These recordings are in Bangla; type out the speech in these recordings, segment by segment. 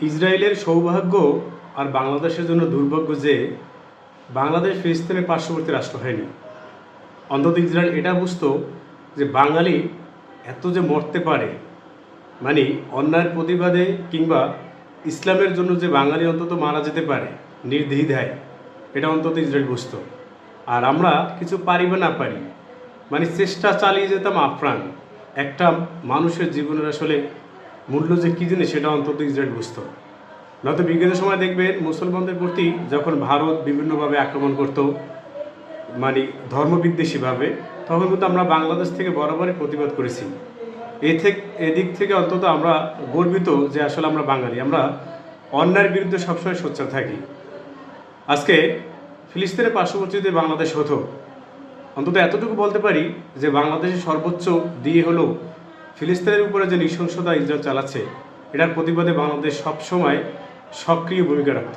ইসরায়েলের সৌভাগ্য আর বাংলাদেশের জন্য দুর্ভাগ্য যে বাংলাদেশ ফিলিস্তিনের পার্শ্ববর্তী রাষ্ট্র হয়নি। অন্তত ইসরায়েল এটা বুঝতো যে বাঙালি এত যে মরতে পারে মানে অন্যায়ের প্রতিবাদে কিংবা ইসলামের জন্য যে বাঙালি অন্তত মারা যেতে পারে, নির্দ্বিধায়, এটা অন্তত ইসরায়েল বুঝত। আর আমরা কিছু পারি বা না পারি মানে চেষ্টা চালিয়ে যেতাম আপ্রাণ একটা মানুষের জীবনের আসলে মূল্য যে কী জিনিস সেটা অন্তত ইসরায়েল বুঝতো। নয়তো বিজ্ঞানের সময় দেখবেন মুসলমানদের প্রতি যখন ভারত বিভিন্নভাবে আক্রমণ করতো মানে ধর্মবিদ্বেষীভাবে, তখন কিন্তু আমরা বাংলাদেশ থেকে বরাবরই প্রতিবাদ করেছি। এ থেকে, এদিক থেকে অন্তত আমরা গর্বিত যে আসলে আমরা বাঙালি। আমরা অন্যায়ের বিরুদ্ধে সবসময় সোচ্চার থাকি। আজকে ফিলিস্তিনের পার্শ্ববর্তী যদি বাংলাদেশ হতো। অন্তত এতটুকু বলতে পারি যে বাংলাদেশের সর্বোচ্চ দিয়ে হলো ফিলিস্তিনের উপরে যে নৃশংসতা ইসরায়েল চালাচ্ছে, এটার প্রতিবাদে বাংলাদেশ সবসময় সক্রিয় ভূমিকা রাখত।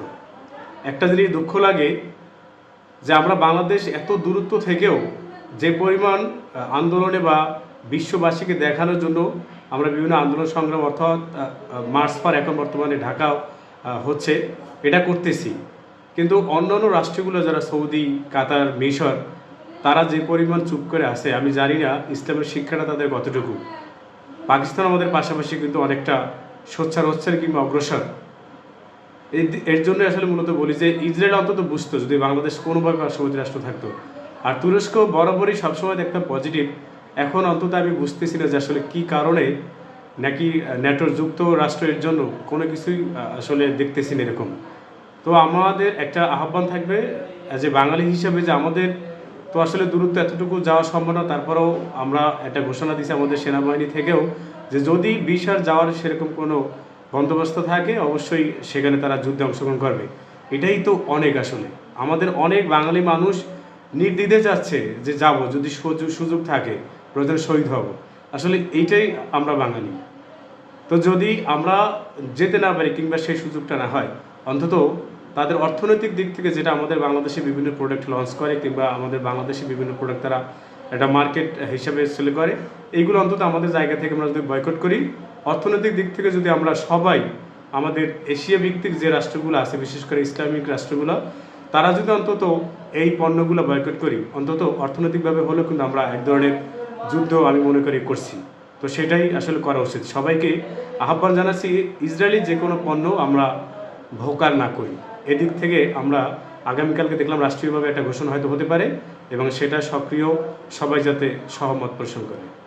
একটা জিনিস দুঃখ লাগে, যে আমরা বাংলাদেশ এত দূরত্ব থেকেও যে পরিমাণ আন্দোলনে বা বিশ্ববাসীকে দেখানোর জন্য আমরা বিভিন্ন আন্দোলন সংগ্রাম অর্থাৎ মার্চ পার এখন বর্তমানে ঢাকা হচ্ছে, এটা করতেছি। কিন্তু অন্যান্য রাষ্ট্রগুলো যারা সৌদি, কাতার, মিশর, তারা যে পরিমাণ চুপ করে আছে, আমি জানি না ইসলামের শিক্ষাটা তাদের কতটুকু। পাকিস্তান আমাদের পাশাপাশি কিন্তু অনেকটা সোচ্চার হচ্ছেন কিংবা অগ্রসর। এর জন্য আসলে মূলত বলি যে ইসরায়েল অন্তত বুঝতো যদি বাংলাদেশ কোনোভাবে পার্শ্ববর্তী রাষ্ট্র থাকতো। আর তুরস্ক বরাবরই সবসময় দেখতাম পজিটিভ এখন অন্তত আমি বুঝতেছি না যে আসলে কি কারণে নাকি ন্যাটোর যুক্ত রাষ্ট্রের জন্য কোনো কিছুই আসলে দেখতেছি না এরকম। তো আমাদের একটা আহ্বান থাকবে যে বাঙালি হিসাবে যে আমাদের তো আসলে দূরত্ব এতটুকু যাওয়া সম্ভব না, তারপরেও আমরা একটা ঘোষণা দিছি আমাদের সেনাবাহিনী থেকেও যে যদি বিশার যাওয়ার সেরকম কোনো বন্দোবস্ত থাকে, অবশ্যই সেখানে তারা যুদ্ধে অংশগ্রহণ করবে। এটাই তো অনেক আসলে। আমাদের অনেক বাঙালি মানুষ নির্দ্বিধে যাচ্ছে যে যাব, যদি সুযোগ থাকে, প্রয়োজন শহীদ হব। আসলে এইটাই আমরা বাঙালি। তো যদি আমরা যেতে না পারি কিংবা সেই সুযোগটা না হয়, অন্তত তাদের অর্থনৈতিক দিক থেকে যেটা আমাদের বাংলাদেশে বিভিন্ন প্রোডাক্ট লঞ্চ করে কিংবা আমাদের বাংলাদেশে বিভিন্ন প্রোডাক্ট তারা একটা মার্কেট হিসাবে সেল করে, এইগুলো অন্তত আমাদের জায়গা থেকে আমরা যদি বয়কট করি, অর্থনৈতিক দিক থেকে যদি আমরা সবাই আমাদের এশিয়া ভিত্তিক যে রাষ্ট্রগুলো আছে, বিশেষ করে ইসলামিক রাষ্ট্রগুলো, তারা যদি অন্তত এই পণ্যগুলো বয়কট করি, অন্তত অর্থনৈতিকভাবে হলেও কিন্তু আমরা এক ধরনের যুদ্ধ আমি মনে করি করছি। তো সেটাই আসলে করা উচিত। সবাইকে আহ্বান জানাচ্ছি, ইসরায়েলি যে কোনো পণ্য আমরা ভোকার না করি। এদিক থেকে আমরা আগামীকালকে দেখলাম রাষ্ট্রীয়ভাবে একটা ঘোষণা হয়তো হতে পারে এবং সেটা সক্রিয় সবাই যাতে সহমত পোষণ করে।